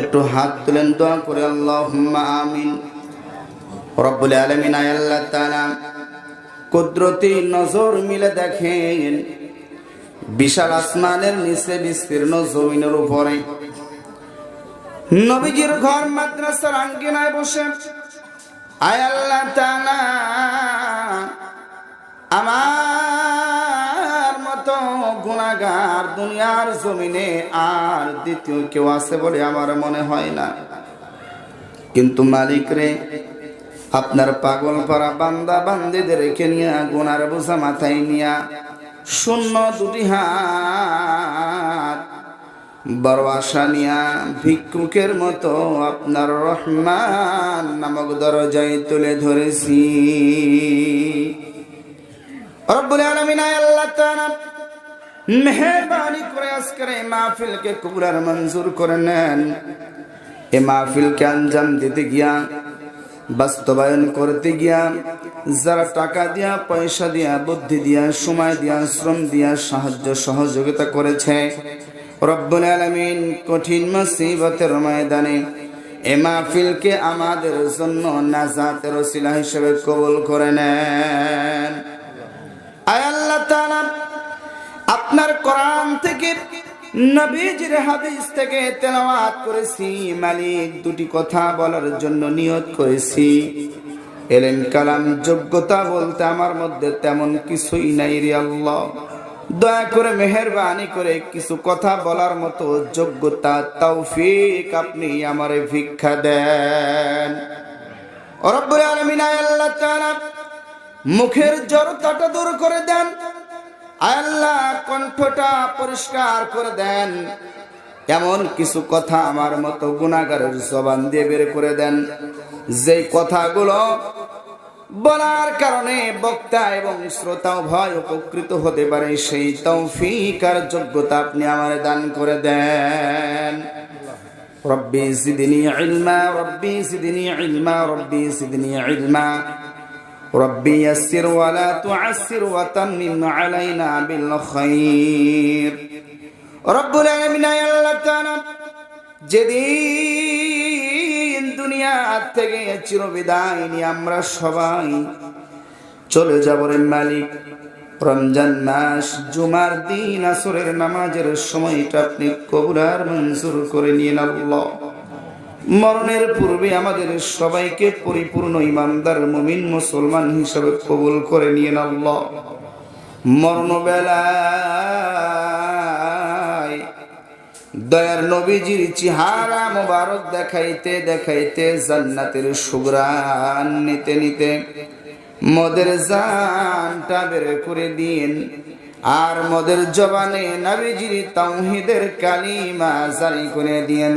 একটু হাত তুলেন, দোয়া করে আল্লাহ আমিন। রব্বুল আলমিন কুদরতি নজর মিলে দেখেন, বিশাল আসমানের নিচে বিস্তীর্ণ জমিনের উপরে। নবীজির ঘর মাদ্রাসার আঙ্গিনায় বসে। আয় গুণাগার দুনিয়ার জমিনে আর দ্বিতীয় কেউ আছে বলে আমার মনে হয় না। কিন্তু মালিক রে, আপনার পাগল পারা বান্দা বান্দিদের রেখে নিয়া গুনার বোঝা মাথায় নিয়া শূন্য দুটি হাত বড় আশা নিয়া ভিক্ষুকের মতো আপনার রহমান নামক দরজায় তুলে ধরেছি। আল্লাহ মেহেরবানি করে আজকের এই মাহফিলকে কবুলার মঞ্জুর করে নেন। এই মাহফিলকে আঞ্জাম দিতে গিয়া, বাস্তবায়ন করতে গিয়া, যারা টাকা দিয়া, পয়সা দিয়া, বুদ্ধি দিয়া, সময় দিয়া, শ্রম দিয়া, সাহায্য, সহযোগিতা করেছে, রব্বুল আলামিন কঠিন মুসিবতের ময়দানে এ মাহফিলকে আমাদের জন্য নাজাতের ওসিলা হিসেবে কবুল করে নেন আয় আল্লাহ তাআলা আপনার কোরআন থেকে, নবীজির হাদিস থেকে তেলাওয়াত করেছি। মালিক, দুটি কথা বলার জন্য নিয়ত করেছি। এলেন কালাম, যোগ্যতা বলতে আমার মধ্যে তেমন কিছুই নাই রে আল্লাহ। দয়া করে মেহরবানি করে কিছু কথা বলার মতো যোগ্যতা, তৌফিক আপনি আমারে ভিক্ষা দেন। রব্বুল আলামিন আল্লাহ তাআলা, মুখের জড়তাটা দূর করে দেন। আল্লাহ কণ্ঠটা পরিষ্কার করে দেন। এমন কিছু কথা আমার মতো গুণাগারের জবান দিয়ে বের করে দেন। যে কথাগুলো বলার কারণে বক্তা এবং শ্রোতাও ভয় উপকৃত হতে পারে, সেই তৌফিক যোগ্যতা আপনি আমার দান করে দেন। রব্বি জিদনি ইলমা, রব্বি জিদনি ইলমা, রব্বি জিদনি ইলমা। ربي يسر ولا تعسر وتمم علينا بالخير رب العالمين يا الله تعالى যেদিন দুনিয়া থেকে চিরবিদায় নিয়ে আমরা সবাই চলে যাব রে মালিক রমজান মাস জুমার দিন আসরের নামাজের সময়টা আপনি কবুরার মঞ্জুর করে নিয়ে আল্লাহ মরণের পূর্বে আমাদের সবাইকে পরিপূর্ণ ইমানদার মমিন মুসলমান হিসাবে কবুল করে নিয়ে আল্লাহ। মরণ বেলায় দয়ার নবীজির চেহারা মোবারক দেখাইতে দেখাইতে জান্নাতের সুগ্রান নিতে নিতে মদের জানটা বের করে দিন আর মদের জবানে নবীজির তাওহীদের কালিমা জারি করে দিয়েন।